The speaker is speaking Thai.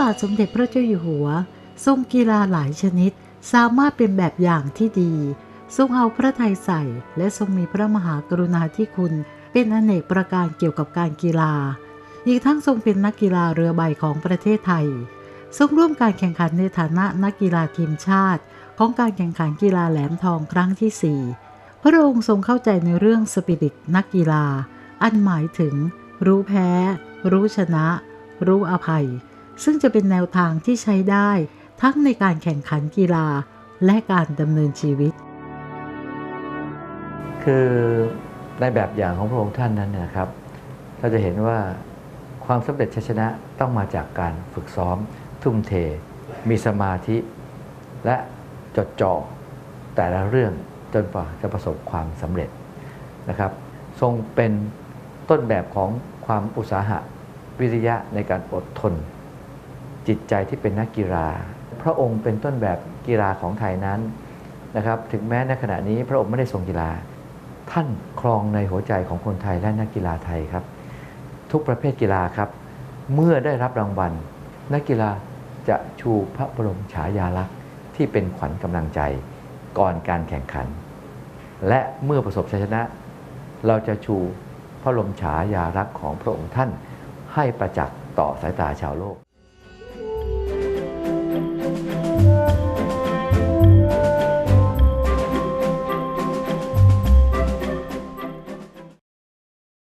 บาทสมเด็จพระเจ้าอยู่หัว ทรงกีฬาหลายชนิด สามารถเป็นแบบอย่างที่ดี ทรงเอาพระทัยใส่ และทรงมีพระมหากรุณาธิคุณ เป็นอเนกประการเกี่ยวกับการกีฬา อีกทั้งทรงเป็นนักกีฬาเรือใบของประเทศไทย ทรงร่วมการแข่งขันในฐานะนักกีฬาทีมชาติ ของการแข่งขันกีฬาแหลมทองครั้งที่ 4 พระองค์ทรงเข้าใจในเรื่องสปิริตนักกีฬา อันหมายถึง รู้แพ้ รู้ชนะ รู้อภัย ซึ่งจะเป็นแนวทางที่ใช้ได้ทั้งในการแข่งขันกีฬาและการดำเนินชีวิต คือในแบบอย่างของพระองค์ท่านนั้นนยนะครับ เราจะเห็นว่าความสำเร็จชัยชนะต้องมาจากการฝึกซ้อม ทุ่มเท มีสมาธิ และจดจ่อแต่ละเรื่องจนกว่าจะประสบความสำเร็จนะครับ ทรงเป็นต้นแบบของความอุตสาหะวิริยะในการอดทน จิตใจที่เป็นนักกีฬา พระองค์เป็นต้นแบบกีฬาของไทยนั้นนะครับถึงแม้ในขณะนี้พระองค์ไม่ได้ทรงกีฬา ท่านครองในหัวใจของคนไทยและนักกีฬาไทยครับ ทุกประเภทกีฬาครับ เมื่อได้รับรางวัล นักกีฬาจะชูพระบรมฉายาลักษณ์ที่เป็นขวัญกำลังใจก่อนการแข่งขัน และเมื่อประสบชัยชนะ เราจะชูพระบรมฉายาลักษณ์ของพระองค์ท่านให้ประจักษ์ต่อสายตาชาวโลก